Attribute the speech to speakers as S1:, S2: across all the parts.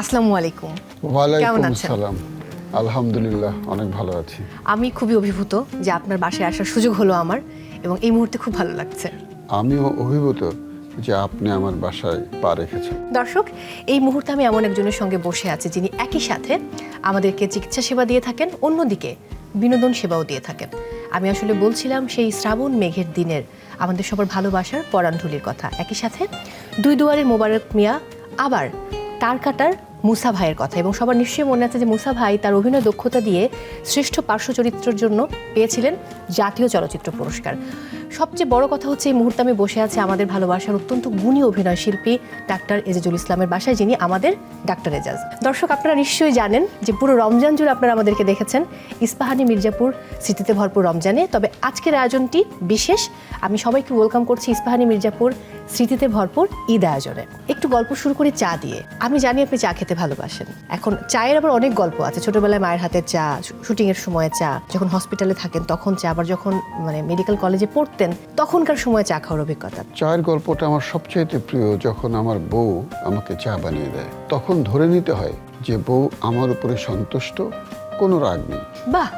S1: আসসালামু আলাইকুম।
S2: ওয়ালাইকুম
S1: কেমন আছেন?
S2: আসসালাম। আলহামদুলিল্লাহ অনেক ভালো আছি।
S1: আমি খুবই অভিভূত যে আপনার বাসায় আসার সুযোগ হলো আমার এবং এই মুহূর্তে খুব ভালো লাগছে।
S2: আমিও অভিভূত যে আপনি আমার বাসায় পা রেখেছেন।
S1: দর্শক এই মুহূর্তে আমি এমন একজনের সঙ্গে বসে আছি যিনি একই সাথে আমাদেরকে চিকিৎসা সেবা দিয়ে থাকেন অন্যদিকে বিনোদন সেবাও দিয়ে থাকেন। আমি আসলে বলছিলাম সেই শ্রাবণ মেঘের দিনের আমাদের সবার ভালোবাসার পরাণঢুলির কথা। একই সাথে দুই দুয়ারের মোবারক মিয়া আবার তার কাটার মুসা ভাইয়ের কথা। এবং সবার নিশ্চয়ই মনে আছে যে মুসা ভাই তার অভিনয় দক্ষতা দিয়ে শ্রেষ্ঠ পার্শ্ব চরিত্রের জন্য পেয়েছিলেন জাতীয় চলচ্চিত্র পুরস্কার। সবচেয়ে বড় কথা হচ্ছে এই মুহূর্তে আমি বসে আছি আমাদের ভালোবাসার অত্যন্ত গুণী অভিনয় শিল্পী ডাক্তার এজাজুল ইসলামের বাসায়, যিনি আমাদের ডাক্তার এজাজ। দর্শক, আপনারা নিশ্চয়ই জানেন যে পুরো রমজান জুড়ে আপনারা আমাদেরকে দেখেছেন ইস্পাহানি মির্জাপুর স্মৃতিতে ভরপুর রমজানে। তবে আজকের আয়োজনটি বিশেষ। আমি সবাইকে ওয়েলকাম করছি ইস্পাহানি মির্জাপুর স্মৃতিতে ভরপুর ঈদ আয়োজনে। একটু গল্প শুরু করি চা দিয়ে। আমি জানি আপনি চা খেতে ভালোবাসেন। এখন চায়ের আবার অনেক গল্প আছে। ছোটবেলায় মায়ের হাতের চা শুটিং এর সময় চা, যখন হসপিটালে থাকেন, তখন চা, আবার যখন মানে মেডিকেল কলেজে পড়তেন তখনকার সময় চা খাওয়ার অভিজ্ঞতা।
S2: চায়ের গল্পটা আমার সবচাইতে প্রিয় যখন আমার বউ আমাকে চা বানিয়ে দেয়। তখন ধরে নিতে হয় যে বউ আমার উপরে সন্তুষ্ট কোনো রাগ নেই।
S1: বাহ!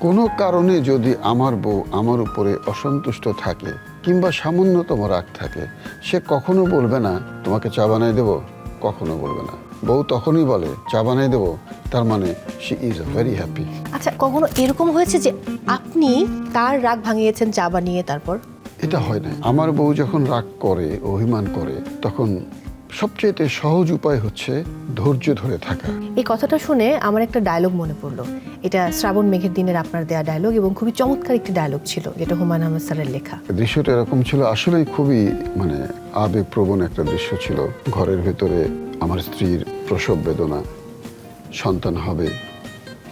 S2: কোনো কারণে যদি আমার বউ আমার উপরে অসন্তুষ্ট থাকে কিংবা সামান্যতম রাগ থাকে সে কখনো বলবে না তোমাকে চা বানাই দেবো? কখনো বলবে না। বউ তখনই বলে চা বানাই দেবো। তার মানে শি ইজ ভেরি হ্যাপি
S1: আচ্ছা কখনো এরকম হয়েছে যে আপনি তার রাগ ভাঙিয়েছেন চা বানিয়ে তারপর?
S2: এটা হয় না আমার বউ যখন রাগ করে অভিমান করে তখন সবচেয়ে সহজ উপায় হচ্ছে ধৈর্য ধরে থাকা।
S1: এই কথাটা শুনে আমার একটা ডায়লগ মনে পড়ল। এটা শ্রাবণ মেঘের দিনের আপনার দেয়া ডায়লগ এবং খুবই চমৎকার একটি ডায়লগ ছিল যেটা হুমায়ুন আহমেদ স্যারের লেখা।
S2: দৃশ্যটা এরকম ছিল আসলেই খুবই মানে আবেগপ্রবণ একটা দৃশ্য ছিল। ঘরের ভেতরে আমার স্ত্রীর প্রসব বেদনা, সন্তান হবে,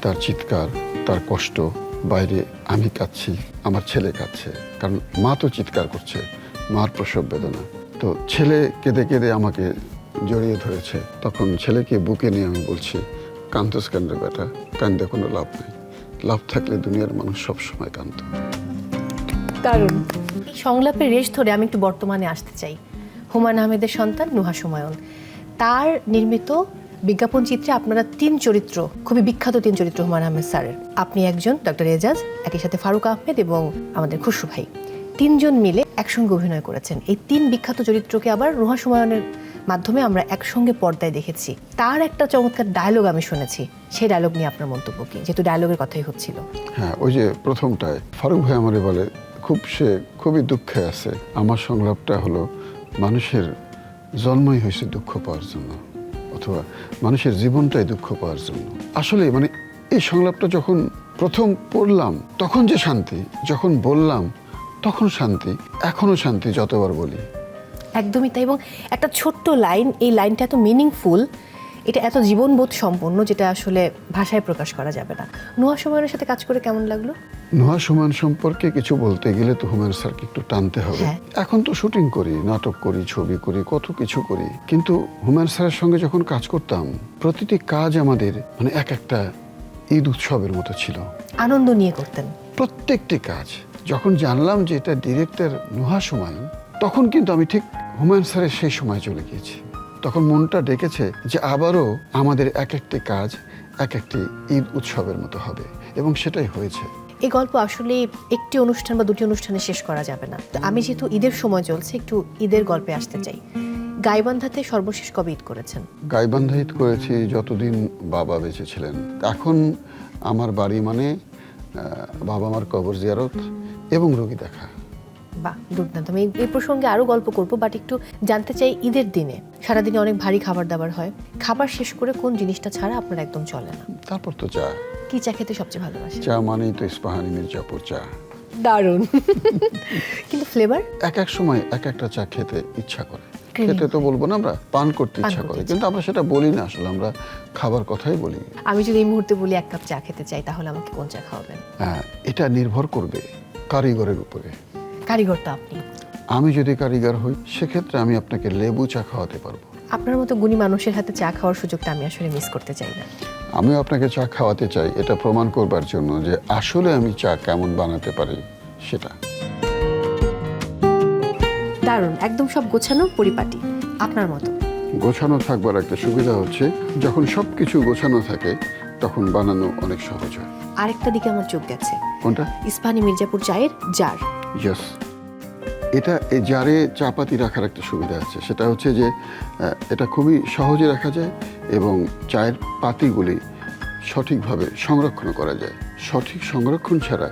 S2: তার চিৎকার, তার কষ্ট, বাইরে আমি কাঁদছি, আমার ছেলে কাঁদছে, কারণ মা তো চিৎকার করছে, মার প্রসব বেদনা। তো ছেলে কেঁদে কেঁদে আমাকে জড়িয়ে ধরেছে, তখন ছেলেকে বুকে নিয়ে আমি বলছি কান্দোস কেন বেটা, কান্দে কোনো লাভ নেই। লাভ থাকলে দুনিয়ার মানুষ সবসময় কান্ত
S1: এই সংলাপের রেশ ধরে আমি একটু বর্তমানে আসতে চাই। হুমায়ুন আহমেদের সন্তান নুহা সুমায়ন। তার নির্মিত বিজ্ঞাপন চিত্রে আপনারা তিন চরিত্র, খুবই বিখ্যাত তিন চরিত্র হুমায়ুন আহমেদ স্যারের। আপনি একজন ডক্টর এজাজ, একই সাথে ফারুক আহমেদ এবং আমাদের খুশরু ভাই। তিনজন মিলে একসঙ্গে অভিনয় করেছেন। এই তিন বিখ্যাত চরিত্রকে আবার রুহা সুমায়নের মাধ্যমে আমরা একসঙ্গে পর্দায় দেখেছি। তার একটা চমৎকার ডায়লগ আমি শুনেছি। সেই ডায়লগ নিয়ে আপনার মন্তব্য কি? যেহেতু ডায়লগের কথাই হচ্ছিল।
S2: হ্যাঁ ওই যে প্রথমটায় ফারুক ভাই আমারে বলে, খুব সে খুবই দুঃখে আছে। আমার সংলাপটা হলো, মানুষের জন্মই হয়েছে দুঃখ পাওয়ার জন্য, অথবা মানুষের জীবনটাই দুঃখ পাওয়ার জন্য। আসলে মানে এই সংলাপটা যখন প্রথম পড়লাম, তখন যে শান্তি, যখন বললাম, তখন শান্তি, এখনও শান্তি যতবার বলি।
S1: একদমই তাই, এবং একটা ছোট্ট লাইন, এই লাইনটা এত মিনিংফুল এটা এত জীবনবোধ সম্পন্ন, যেটা আসলে ভাষায় প্রকাশ করা যাবে না। নোয়া সময়ের সাথে কাজ করে কেমন লাগল?
S2: নোহা সুমান সম্পর্কে কিছু বলতে গেলে তো হুমায়ুন স্যারকে একটু টানতে হবে।
S1: হ্যাঁ।
S2: এখন তো শুটিং করি নাটক করি ছবি করি কত কিছু করি। কিন্তু হুমায়ুন স্যারের সঙ্গে যখন কাজ করতাম প্রতিটি কাজ আমাদের মানে এক একটা ঈদ উৎসবের মতো ছিল।
S1: আনন্দ নিয়ে করতেন।
S2: প্রত্যেকটি কাজ যখন জানলাম যে এটা ডিরেক্টর নোহা সুমায়ুন তখন কিন্তু আমি ঠিক হুমায়ুন স্যারের সেই সময় চলে গিয়েছি। তখন মনটা ডেকেছে যে আবারও আমাদের এক একটি কাজ এক একটি ঈদ উৎসবের মতো হবে। এবং সেটাই হয়েছে।
S1: এই গল্প আসলে একটি অনুষ্ঠান বা দুটি অনুষ্ঠানে শেষ করা যাবে না। তো আমি যেহেতু ঈদের সময় চলছে একটু ঈদের গল্পে আসতে চাই। গাইবান্ধাতে সর্বশেষ কবে ঈদ করেছেন?
S2: গাইবান্ধা ঈদ করেছি যতদিন বাবা বেঁচে ছিলেন। এখন আমার বাড়ি মানে বাবা মার কবর জিয়ারত এবং রোগী দেখা।
S1: বাহ দুর্দান্ত। আমি এই- এই প্রসঙ্গে আরও গল্প করব বাট একটু জানতে চাই ঈদের দিনে। সারাদিনে অনেক ভারী খাবার দাবার হয়। খাবার শেষ করে কোন জিনিসটা ছাড়া আপনার একদম চলে না?
S2: তারপর তো চা।
S1: কি চা খেতে সবচেয়ে ভালোবাসে?
S2: চা মানেই তো ইস্পাহানি মির্জাপুর চা।
S1: দারুণ। কিন্তু ফ্লেভার
S2: এক এক সময় এক একটা চা খেতে ইচ্ছা করে। খেতে তো বলব না আমরা পান করতে ইচ্ছা করে। কিন্তু আমরা সেটা বলি না আসলে আমরা খাবার কথাই বলি।
S1: আমি যদি এই মুহূর্তে বলি এক কাপ চা খেতে চাই তাহলে আমাকে কোন চা খাওয়াবেন?
S2: হ্যাঁ, এটা নির্ভর করবে কারিগরের উপরে।
S1: কারিগর তো আপনি।
S2: আমি যদি কারিগর হই সেক্ষেত্রে আমি আপনাকে লেবু চা খাওয়াতে পারব।
S1: আপনার মতো গুণী মানুষের হাতে চা খাওয়ার সুযোগটা আমি আসলে মিস করতে চাই না।
S2: আমিও আপনাকে চা খাওয়াতে চাই এটা প্রমাণ করবার জন্য যে আসলে আমি চা কেমন বানাতে পারি সেটা।
S1: দারুণ একদম সব গোছানো পরিপাটি আপনার মতো।
S2: গোছানো থাকবার একটা সুবিধা হচ্ছে যখন সব কিছু গোছানো থাকে তখন বানানো অনেক সহজ হয়।
S1: আরেকটা দিকে আমার চোখ গেছে।
S2: কোনটা?
S1: ইস্পানি মির্জাপুর চায়ের জার।
S2: ইয়েস এটা এই জারে চা পাতি রাখার একটা সুবিধা আছে। সেটা হচ্ছে যে এটা খুবই সহজে রাখা যায় এবং চায়ের পাতিগুলি সঠিকভাবে সংরক্ষণ করা যায়। সঠিক সংরক্ষণ ছাড়া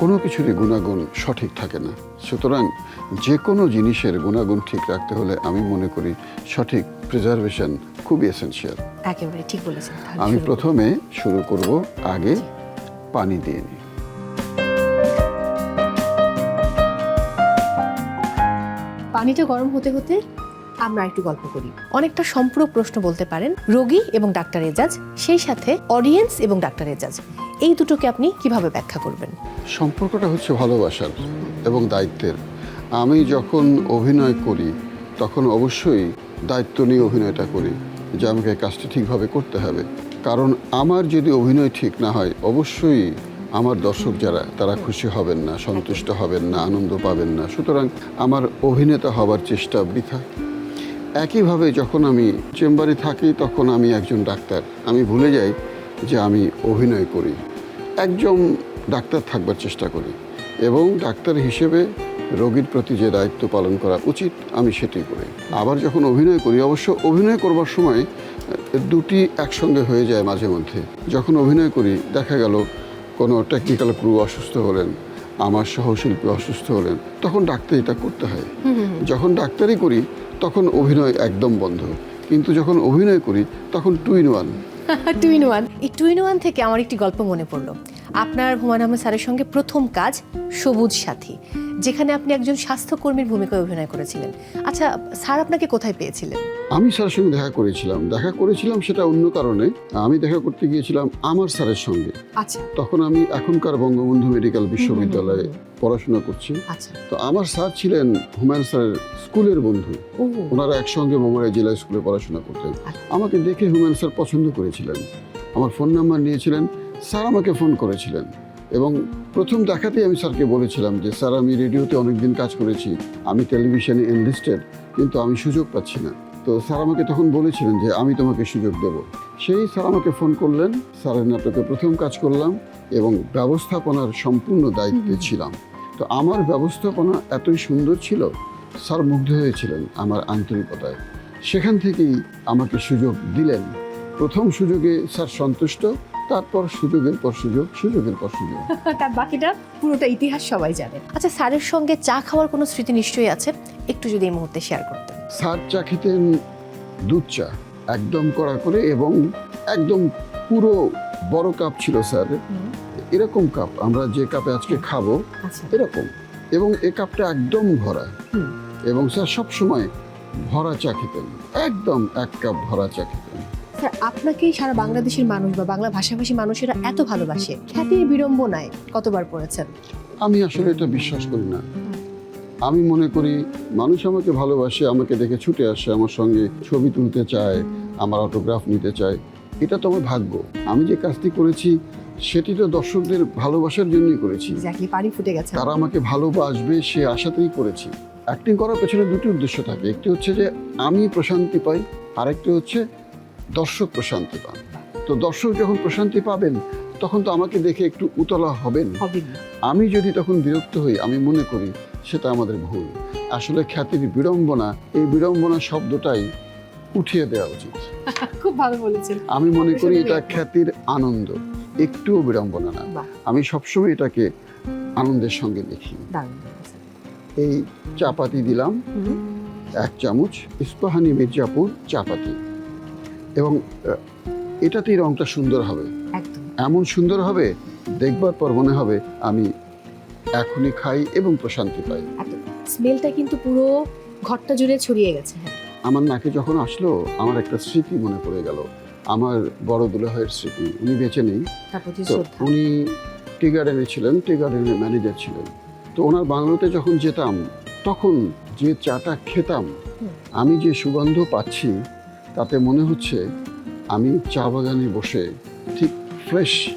S2: কোনো কিছুরই গুণাগুণ সঠিক থাকে না। সুতরাং যে কোনো জিনিসের গুণাগুণ ঠিক রাখতে হলে আমি মনে করি সঠিক প্রিজার্ভেশন খুবই এসেনশিয়াল
S1: একেবারে ঠিক বলেছেন
S2: আমি প্রথমে শুরু করব আগে পানি দিয়ে নিই।
S1: পানিটা গরম হতে হতে আমরা একটু গল্প করি। অনেকটা সম্পূরক প্রশ্ন বলতে পারেন, রোগী এবং ডাক্তার এজাজ, সেই সাথে অডিয়েন্স এবং ডাক্তার এজাজ। এই দুটোকে আপনি কীভাবে ব্যাখ্যা করবেন?
S2: সম্পর্কটা হচ্ছে ভালোবাসার এবং দায়িত্বের। আমি যখন অভিনয় করি, তখন অবশ্যই দায়িত্ব নিয়ে অভিনয়টা করি যে আমাকে কাজটা ঠিকভাবে করতে হবে। কারণ আমার যদি অভিনয় ঠিক না হয়, অবশ্যই আমার দর্শক যারা, তারা খুশি হবেন না, সন্তুষ্ট হবেন না, আনন্দ পাবেন না। সুতরাং আমার অভিনেতা হবার চেষ্টা বৃথা। একইভাবে যখন আমি চেম্বারে থাকি, তখন আমি একজন ডাক্তার। আমি ভুলে যাই যে আমি অভিনয় করি। একজন ডাক্তার থাকবার চেষ্টা করি এবং ডাক্তার হিসেবে রোগীর প্রতি যে দায়িত্ব পালন করা উচিত, আমি সেটি করি। আবার যখন অভিনয় করি, অবশ্য অভিনয় করবার সময় দুটি একসঙ্গে হয়ে যায় মাঝে মধ্যে। যখন অভিনয় করি, দেখা গেল কোনো টেকনিক্যাল ক্রু অসুস্থ হলেন, আমার সহশিল্পী অসুস্থ হলেন, তখন ডাক্তার এটা করতে হয়। যখন ডাক্তারি করি, তখন অভিনয় একদম বন্ধ। কিন্তু যখন অভিনয় করি, তখন two in one
S1: two in one এই টু ইন ওয়ান থেকে আমার একটি গল্প মনে পড়ল। আপনার হুমায়ুন আহমেদ স্যারের সঙ্গে প্রথম কাজ সবুজ সাথী। যেখানে আপনি একজন স্বাস্থ্যকর্মীর ভূমিকায় অভিনয় করেছিলেন। আচ্ছা স্যার আপনাকে কোথায় পেয়েছিলেন?
S2: আমি স্যারের সঙ্গে দেখা করেছিলাম। দেখা করেছিলাম সেটা অন্য কারণে। আমি দেখা করতে গিয়েছিলাম আমার স্যারের সঙ্গে।
S1: আচ্ছা।
S2: তখন আমি এখনকার বঙ্গবন্ধু মেডিকেল বিশ্ববিদ্যালয়ে পড়াশোনা করছি।
S1: আচ্ছা।
S2: তো আমার স্যার ছিলেন হুমায়ুন স্যারের স্কুলের বন্ধু। ওনারা একসঙ্গে মোমরাই জেলা স্কুলে পড়াশোনা করতেন। আমাকে দেখে হুমায়ুন স্যার পছন্দ করেছিলেন। আমার ফোন নাম্বার নিয়েছিলেন। স্যার আমাকে ফোন করেছিলেন। এবং প্রথম দেখাতেই আমি স্যারকে বলেছিলাম যে স্যার আমি রেডিওতে অনেকদিন কাজ করেছি আমি টেলিভিশনে এনলিস্টেড কিন্তু আমি সুযোগ পাচ্ছি না। তো স্যার আমাকে তখন বলেছিলেন যে আমি তোমাকে সুযোগ দেব। সেই স্যার আমাকে ফোন করলেন স্যারের নাটকে প্রথম কাজ করলাম এবং ব্যবস্থাপনার সম্পূর্ণ দায়িত্বে ছিলাম। তো আমার ব্যবস্থাপনা এতই সুন্দর ছিল স্যার মুগ্ধ হয়েছিলেন আমার আন্তরিকতায়। সেখান থেকেই আমাকে সুযোগ দিলেন। প্রথম সুযোগে স্যার সন্তুষ্ট তারপর সুযোগের পর সুযোগ সুযোগের পর সুযোগ।
S1: তার বাকিটা পুরোটা ইতিহাস সবাই জানে। আচ্ছা স্যারের সঙ্গে চা খাওয়ার কোনো স্মৃতি নিশ্চয়ই আছে? একটু যদি এই মুহূর্তে শেয়ার করতেন।
S2: স্যার চা খেতেন দুধ চা একদম কড়া করে এবং একদম পুরো বড় কাপ ছিল স্যার। এরকম কাপ আমরা যে কাপে আজকে খাব
S1: আচ্ছা।
S2: এরকম। এবং এ কাপটা একদম ভরা।
S1: হুম।
S2: এবং স্যার সবসময় ভরা চা খেতেন একদম এক কাপ ভরা চা খেতেন।
S1: স্যার আপনাকেই সারা বাংলাদেশের মানুষ বা বাংলা ভাষাভাষী মানুষেরা এত ভালোবাসে। খ্যাতির বিড়ম্বনায় কতবার পড়েছেন?
S2: আমি আসলে এটা বিশ্বাস করি না। আমি মনে করি মানুষ আমাকে ভালোবাসে আমাকে দেখে ছুটে আসে আমার সঙ্গে ছবি তুলতে চায় আমার অটোগ্রাফ নিতে চায়। এটা তো আমার ভাগ্য। আমি যে কাজটি করেছি সেটি তো দর্শকদের ভালোবাসার জন্যই করেছি।
S1: পানি ফুটে গেছে।
S2: তারা আমাকে ভালোবাসবে সে আশাতেই করেছি। অ্যাক্টিং করার পেছনে দুটি উদ্দেশ্য থাকে। একটি হচ্ছে যে আমি প্রশান্তি পাই আরেকটি হচ্ছে দর্শক প্রশান্তি পান। তো দর্শক যখন প্রশান্তি পাবেন তখন তো আমাকে দেখে একটু উতলা হবেন।
S1: হবে
S2: আমি যদি তখন বিরক্ত হই আমি মনে করি সেটা আমাদের ভুল। আসলে খ্যাতির বিড়ম্বনা এই বিড়ম্বনা শব্দটাই উঠিয়ে দেওয়া উচিত।
S1: খুব ভালো বলেছেন।
S2: আমি মনে করি এটা খ্যাতির আনন্দ একটুও বিড়ম্বনা না। আমি সবসময় এটাকে আনন্দের সঙ্গে দেখি। এই চাপাতি দিলাম এক চামচ ইস্পাহানি মির্জাপুর চাপাতি। এবং এটাতেই রংটা সুন্দর হবে। এমন সুন্দর হবে দেখবার পর মনে হবে আমি এখনই খাই এবং প্রশান্তি পাই।
S1: স্মেলটা কিন্তু পুরো ঘরটা জুড়ে ছড়িয়ে গেছে হ্যাঁ।
S2: আমার নাকে যখন আসলো আমার একটা স্মৃতি মনে পড়ে গেল। আমার বড় দুলাভাইয়ের স্মৃতি উনি বেঁচে নেই। উনি টি গার্ডেনে ছিলেন টি গার্ডেনের ম্যানেজার ছিলেন। তো ওনার বাংলোতে যখন যেতাম তখন যে চাটা খেতাম আমি যে সুগন্ধ পাচ্ছি তাতে মনে হচ্ছে আমি চা বাগানে বসে ঠিক ফ্রেশ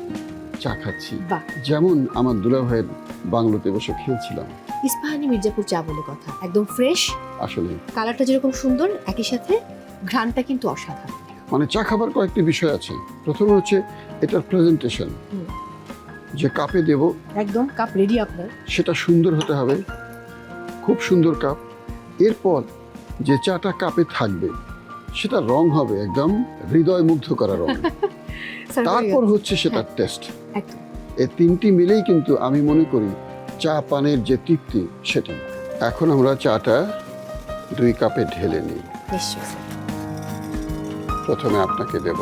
S2: চা খাচ্ছি। যেমন আমার দুলাভাইয়ের বাংলোতে বসে খেয়েছিলাম।
S1: ইস্পাহানি মির্জাপুর চা বলে কথা একদম ফ্রেশ।
S2: আসলে।
S1: কালারটা যেরকম সুন্দর একই সাথে ঘ্রাণটা কিন্তু অসাধারণ।
S2: মানে চা খাবার কয়েকটি বিষয় আছে। প্রথমে হচ্ছে এটার প্রেজেন্টেশন যে কাপে দেব।
S1: একদম কাপ রেডি আপনার।
S2: সেটা সুন্দর হতে হবে। খুব সুন্দর কাপ। এরপর যে চাটা কাপে থাকবে সেটা রং হবে একদম হৃদয় মুগ্ধ করা রং। তারপর হচ্ছে সেটার টেস্ট
S1: একদম।
S2: এই তিনটি মিলেই কিন্তু আমি মনে করি চা পানের যে তৃপ্তি সেটি। এখন আমরা চাটা দুই কাপে ঢেলে নিই। প্রথমে আপনাকে দেব।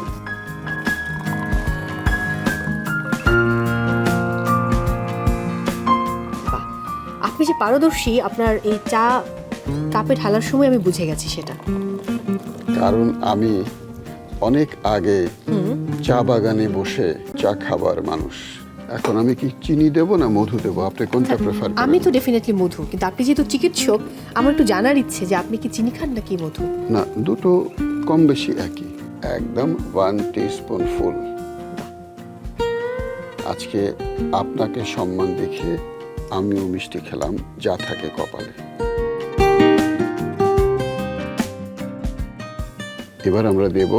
S1: আপনি যে পারদর্শী আপনার এই চা কাপে ঢালার সময় আমি বুঝে গেছি সেটা।
S2: কারণ আমি অনেক আগে চা বাগানে বসে চা খাবার মানুষ। এখন আমি কি চিনি দেব না মধু দেব? আপনি কোনটা প্রেফার
S1: আমি
S2: করেন?
S1: তো ডেফিনেটলি মধু কিন্তু আপনি যেহেতু চিকিৎসক আমার একটু জানার ইচ্ছে যে আপনি কি চিনি খান নাকি মধু?
S2: না দুটো কম বেশি একই। একদম ওয়ান টিস্পুন ফুল আজকে আপনাকে সম্মান দেখে আমিও মিষ্টি খেলাম যা থাকে কপালে। এবার আমরা দেব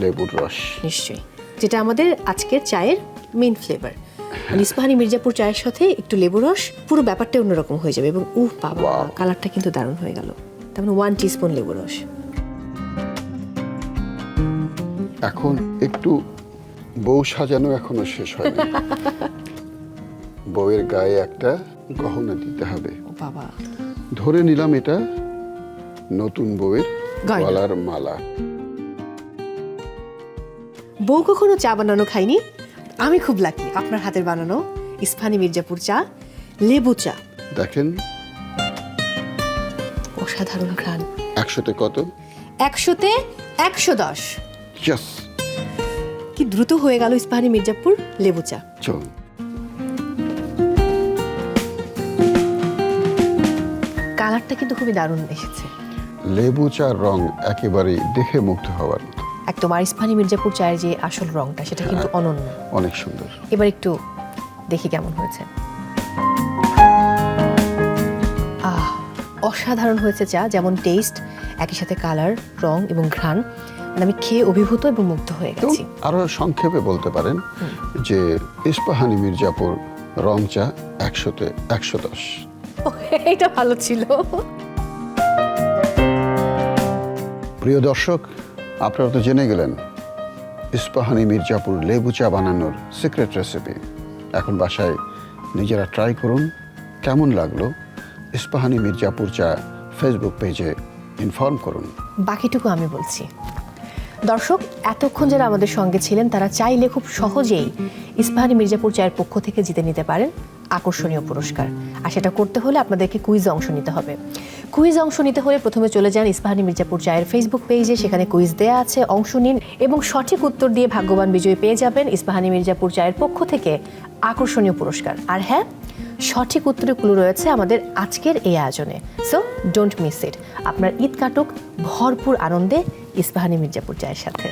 S2: লেবুর রস।
S1: নিশ্চয়ই। যেটা আমাদের আজকের চায়ের মেইন ফ্লেভার মানে ইস্পাহানি মির্জাপুর চায়ের সাথে একটু লেবু রস পুরো ব্যাপারটা অন্যরকম হয়ে যাবে এবং উহ বাবা কালারটা কিন্তু দারুণ হয়ে গেল। তার মানে ওয়ান টিস্পুন লেবু রস।
S2: এখন একটু বউ সাজানো এখনও শেষ হয়নি। বউয়ের গায়ে একটা গহনা দিতে হবে।
S1: ও বাবা।
S2: ধরে নিলাম এটা নতুন বউয়ের। গলার মালা।
S1: বউ কখনো চা বানানো খাইনি আমি খুব লাকি আপনার হাতের বানানো ইস্পাহানি মির্জাপুর চা লেবু চা।
S2: দেখেন।
S1: অসাধারণ ঘ্রাণ।
S2: একশোতে কত?
S1: একশোতে একশো দশ। কি দ্রুত হয়ে গেল ইস্পাহানি মির্জাপুর লেবু চা।
S2: চল।
S1: কালারটা কিন্তু খুবই দারুণ এসেছে।
S2: লেবু চার রং একেবারেই দেখে মুগ্ধ হওয়ার।
S1: একদম আর ইস্পাহানি মির্জাপুর চায়ের যে আসল রংটা সেটা কিন্তু অনন্য।
S2: অনেক সুন্দর।
S1: এবার একটু দেখি কেমন হয়েছে। আহ অসাধারণ হয়েছে চা যেমন টেস্ট একই সাথে কালার রং এবং ঘ্রাণ। মানে আমি খেয়ে অভিভূত এবং মুগ্ধ হয়ে গেছি।
S2: আরও সংক্ষেপে বলতে পারেন যে ইস্পাহানি মির্জাপুর রং চা একশোতে একশো দশ
S1: এটা ভালো ছিল।
S2: প্রিয় দর্শক আপনারা তো জেনে গেলেন, ইস্পাহানি মির্জাপুর লেবু চা বানানোর সিক্রেট রেসিপি এখন বাসায় নিজেরা ট্রাই করুন, কেমন লাগল ইস্পাহানি মির্জাপুর চা ফেসবুক পেজে ইনফর্ম করুন।
S1: বাকিটুকু আমি বলছি। দর্শক, এতক্ষণ যারা আমাদের সঙ্গে ছিলেন, তারা চাইলে খুব সহজেই ইস্পাহানি মির্জাপুর চায়ের পক্ষ থেকে জিতে নিতে পারেন। আকর্ষণীয় পুরস্কার। আর সেটা করতে হলে আপনাদেরকে কুইজে অংশ নিতে হবে। কুইজে অংশ নিতে হলে প্রথমে চলে যান ইস্পাহানি মির্জাপুর চায়ের ফেসবুক পেজে সেখানে কুইজ দেয়া আছে, অংশ নিন এবং সঠিক উত্তর দিয়ে ভাগ্যবান বিজয়ী পেয়ে যাবেন ইস্পাহানি মির্জাপুর চায়ের পক্ষ থেকে আকর্ষণীয় পুরস্কার। আর হ্যাঁ সঠিক উত্তরে ক্লু রয়েছে আমাদের আজকের এই আয়োজনে। সো ডোন্ট মিস ইট আপনার ঈদ কাটুক, ভরপুর আনন্দে ইস্পাহানি মির্জাপুর চায়ের সাথে।